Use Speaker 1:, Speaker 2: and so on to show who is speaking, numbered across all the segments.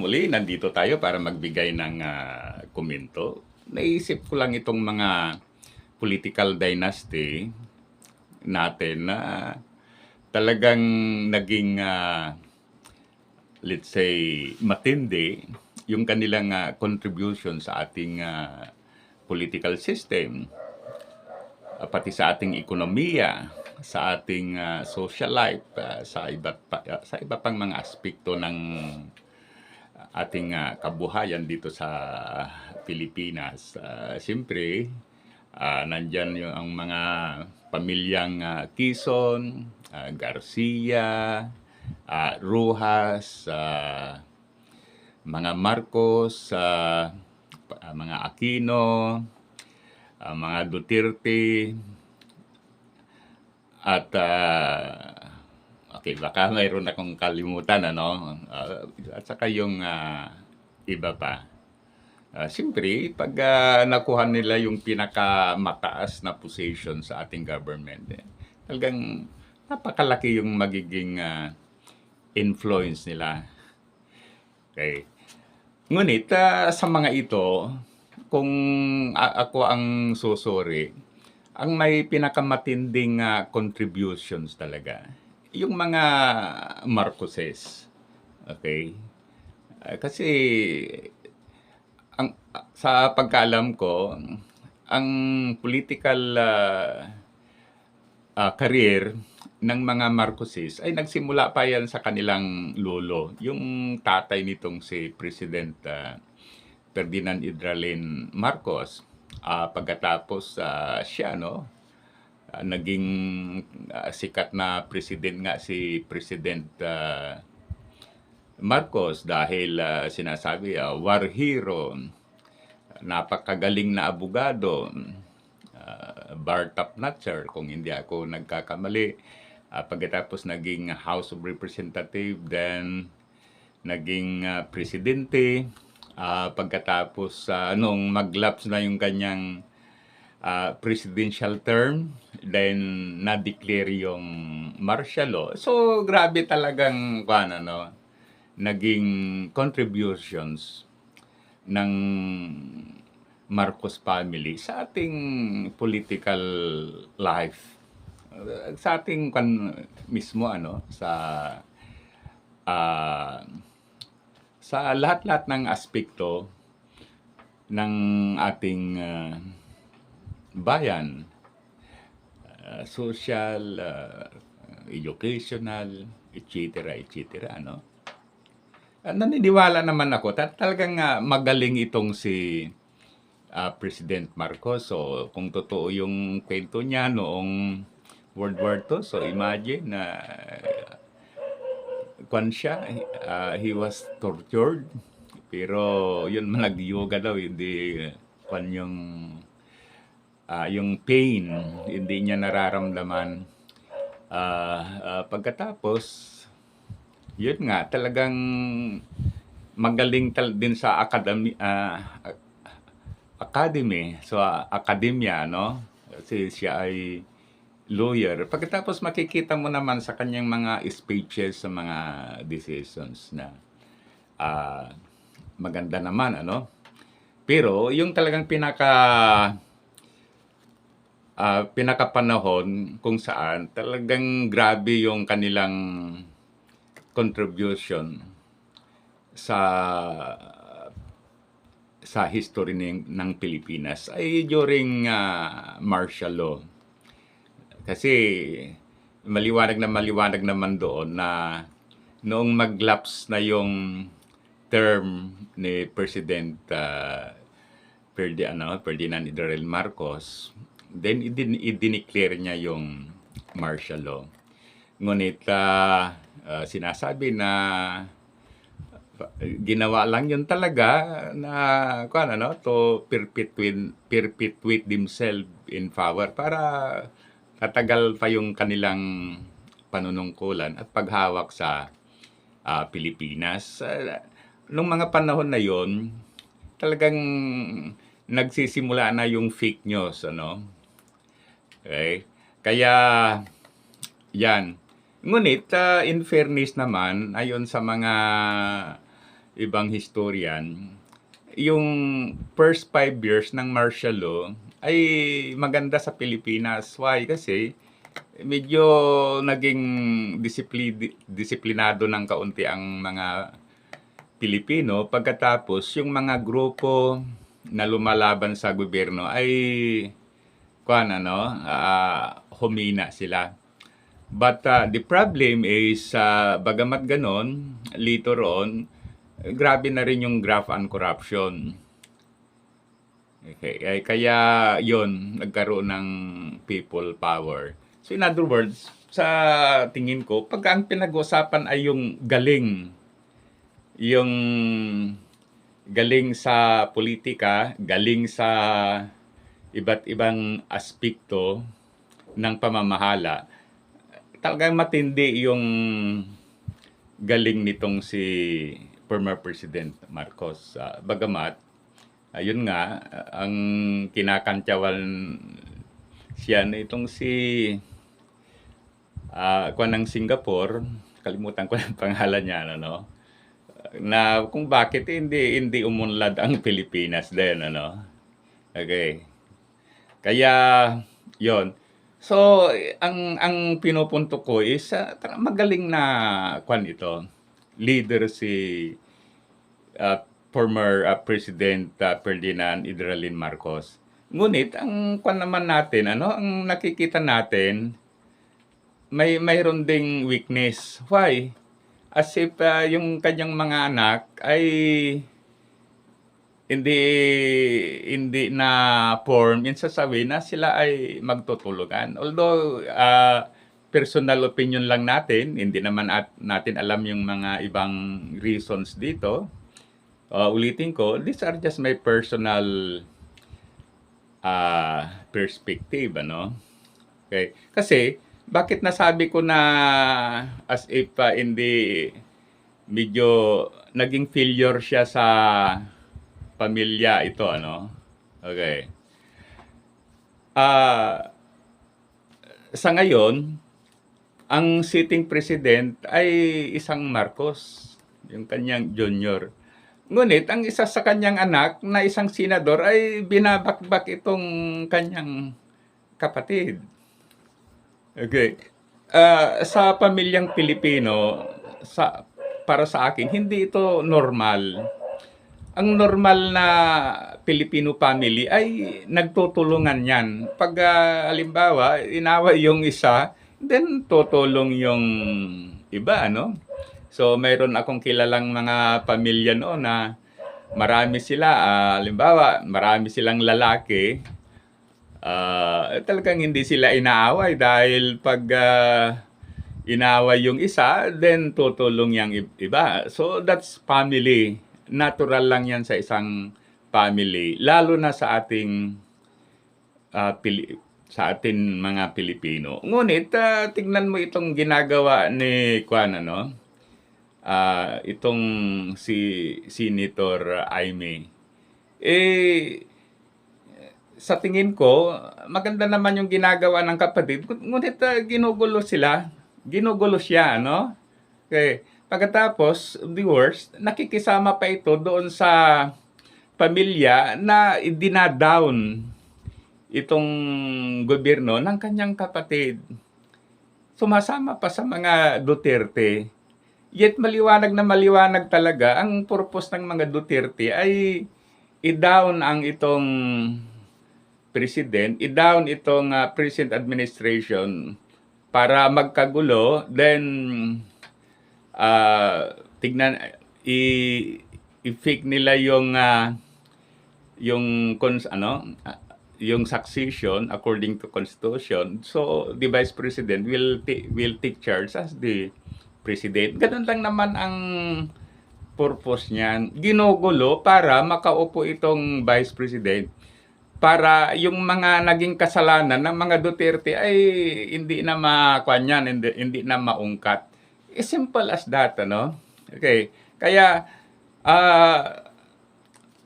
Speaker 1: muli nandito tayo para magbigay ng ah, komento. Naisip ko lang itong mga political dynasty natin na talagang naging ah, let's say matindi yung kanilang ah, contribution sa ating ah, political system ah, pati sa ating ekonomiya, sa ating ah, social life, ah, sa iba't pa- ah, sa iba pang mga aspekto ng ating ah, kabuhayan dito sa Pilipinas. Ah, Siyempre, ah, nandyan yung ang mga pamilyang ah, Quezon, ah, Garcia, ah, Rojas, ah, mga Marcos, ah, mga Aquino, ah, mga Duterte, at ah, okay, baka mayroon akong kalimutan, ano? Ah, at saka yung ah, iba pa. Ah, Siyempre, pag ah, nakuha nila yung pinakamataas na position sa ating government, eh, talagang napakalaki yung magiging ah, influence nila. Okay. Ngunit ah, sa mga ito, kung ako ang susuri, ang may pinakamatinding ah, contributions talaga, yung mga Marcoses. Okay? Ah, kasi ang sa pagkaalam ko, ang political ah, ah, career ng mga Marcoses ay nagsimula pa yan sa kanilang lolo. Yung tatay nitong si President ah, Ferdinand Idralin Marcos. Ah, pagkatapos ah, siya, no, ah, naging ah, sikat na president nga si President ah, Marcos dahil ah, sinasabi ah, war hero, napakagaling na abogado, uh, bar top notcher kung hindi ako nagkakamali. Ah, pagkatapos naging House of Representative, then naging ah, presidente. Ah, pagkatapos ah, nung maglapse na yung kanyang ah, presidential term, then na-declare yung martial law. So grabe talagang ano, naging contributions ng Marcos family sa ating political life. Uh, Sa ating kan mismo ano sa ah, sa lahat-lahat ng aspekto ng ating ah, bayan, ah, social, ah, educational, etc. etc. ano. Ah, naniniwala naman ako ta- talagang ah, magaling itong si ah, President Marcos. So, kung totoo yung kwento niya noong World War II, so imagine na kwan siya, ah, he was tortured. Pero yun nag-yoga daw, hindi kwan yung ah, yung pain, hindi niya nararamdaman. Ah, ah, pagkatapos, yun nga, talagang magaling tal din sa academy, ah, academy, so ah, akademya, no? Kasi siya ay lawyer. Pagkatapos makikita mo naman sa kanyang mga speeches sa mga decisions na ah, maganda naman, ano? Pero yung talagang pinaka ah, pinakapanahon kung saan talagang grabe yung kanilang contribution sa sa history ng, ng Pilipinas ay during ah, martial law. Kasi maliwanag na maliwanag naman doon na noong maglapse na yung term ni President uh, Ferdi, ano, Ferdinand Idrel Marcos, then idin, idineclare niya yung martial law. Ngunit ah, ah, sinasabi na ginawa lang yun talaga na kuan ano to perpetuate perpetuate themselves in power para tatagal pa yung kanilang panunungkulan at paghawak sa ah, Pilipinas. Ah, nung mga panahon na yon, talagang nagsisimula na yung fake news ano. Okay? Kaya yan. Ngunit ah, in fairness naman ayon sa mga ibang historian, yung first five years ng martial law ay maganda sa Pilipinas. Why? Kasi medyo naging disipli- disiplinado ng kaunti ang mga Pilipino pagkatapos yung mga grupo na lumalaban sa gobyerno ay kuan ano, ah, humina sila. But uh, the problem is, uh, bagamat ganon, later on, grabe na rin yung graph and corruption. Okay, ay, kaya yon nagkaroon ng people power. So in other words, sa tingin ko, pag ang pinag-usapan ay yung galing, yung galing sa politika, galing sa iba't ibang aspekto ng pamamahala, talagang matindi yung galing nitong si former President Marcos. Ah, bagamat, ayun nga, ang kinakantyawan siya na itong si ah kuwan ng Singapore, kalimutan ko ng pangalan niya, ano, na kung bakit hindi hindi umunlad ang Pilipinas din, ano. Okay. Kaya, yon So, ang ang pinupunto ko is tara- magaling na kwan ito. Leader si ah, former ah, President ah, Ferdinand Idralin Marcos. Ngunit ang kwan naman natin, ano, ang nakikita natin may mayroon ding weakness. Why? As if ah, yung kanyang mga anak ay hindi hindi na form in sasabi na sila ay magtutulungan. Although ah, personal opinion lang natin, hindi naman at, natin alam yung mga ibang reasons dito. Ah, ulitin ko, these are just my personal ah, perspective, ano? Okay. Kasi, bakit nasabi ko na as if ah, hindi medyo naging failure siya sa pamilya ito, ano? Okay. Ah, sa ngayon, ang sitting president ay isang Marcos, yung kanyang junior. Ngunit ang isa sa kanyang anak na isang senador ay binabakbak itong kanyang kapatid. Okay. Ah, sa pamilyang Pilipino, sa para sa akin, hindi ito normal. Ang normal na Filipino family ay nagtutulungan yan. Pag ah, halimbawa, inaway yung isa, then tutulong yung iba, ano? So, mayroon akong kilalang mga pamilya noon na marami sila, halimbawa, marami silang lalaki, ah, talagang hindi sila inaaway dahil pag ah, inaway yung isa, then tutulong yung iba. So, that's family. Natural lang yan sa isang family. Lalo na sa ating ah, Pili- sa atin mga Pilipino. Ngunit, ah, tignan mo itong ginagawa ni Kwan, ano? Ah, itong si Senator Aimee. Eh, sa tingin ko, maganda naman yung ginagawa ng kapatid. Ngunit ah, ginugulo sila. Ginugulo siya, ano? Okay. Pagkatapos, the worst, nakikisama pa ito doon sa pamilya na dinadown itong gobyerno ng kanyang kapatid. Sumasama pa sa mga Duterte. Yet maliwanag na maliwanag talaga, ang purpose ng mga Duterte ay i-down ang itong president, i-down itong ah, present administration para magkagulo, then ah, tignan, i, i-fake nila yung ah, yung cons, ano, ah, yung succession according to constitution. So the vice president will will take charge as the president. Ganun lang naman ang purpose niyan. Ginugulo para makaupo itong vice president para yung mga naging kasalanan ng mga Duterte ay hindi na makuan yan, hindi, hindi na maungkat. As simple as that, ano? Okay. Kaya, ah,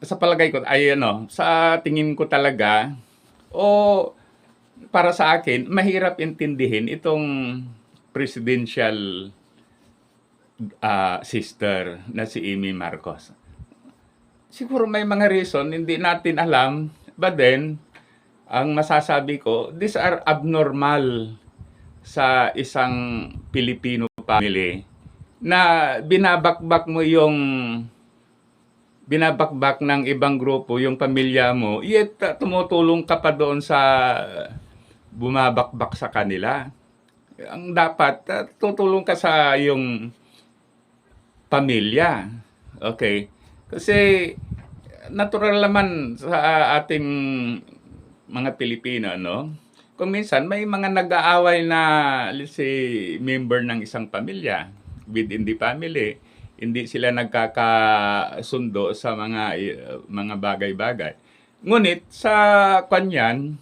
Speaker 1: sa palagay ko, ay ano, sa tingin ko talaga, o para sa akin, mahirap intindihin itong presidential ah, sister na si Amy Marcos. Siguro may mga reason, hindi natin alam. But then, ang masasabi ko, these are abnormal sa isang Filipino family na binabakbak mo yung binabakbak ng ibang grupo yung pamilya mo, yet uh, tumutulong ka pa doon sa bumabakbak sa kanila. Ang dapat, uh, tutulong ka sa yung pamilya. Okay? Kasi natural naman sa ating mga Pilipino, no? Kung minsan may mga nag-aaway na let's say member ng isang pamilya within the family, hindi sila nagkakasundo sa mga eh, mga bagay-bagay. Ngunit sa kanyan,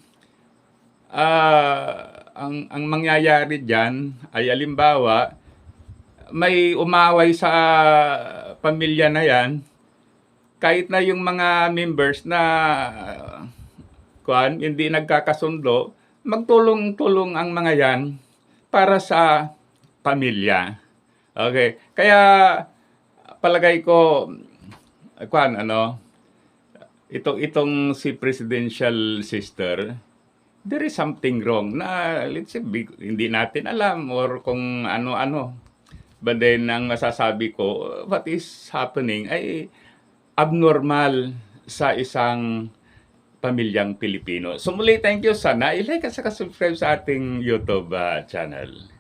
Speaker 1: ah, ang ang mangyayari diyan ay alimbawa may umaway sa pamilya na yan, kahit na yung mga members na uh, kuan hindi nagkakasundo, magtulong-tulong ang mga yan para sa pamilya. Okay. Kaya palagay ko kuan ano itong itong si presidential sister there is something wrong na let's say big- hindi natin alam or kung ano-ano But then, ang masasabi ko, what is happening ay abnormal sa isang pamilyang Pilipino. So muli, thank you. Sana i-like at saka subscribe sa ating YouTube ah, channel.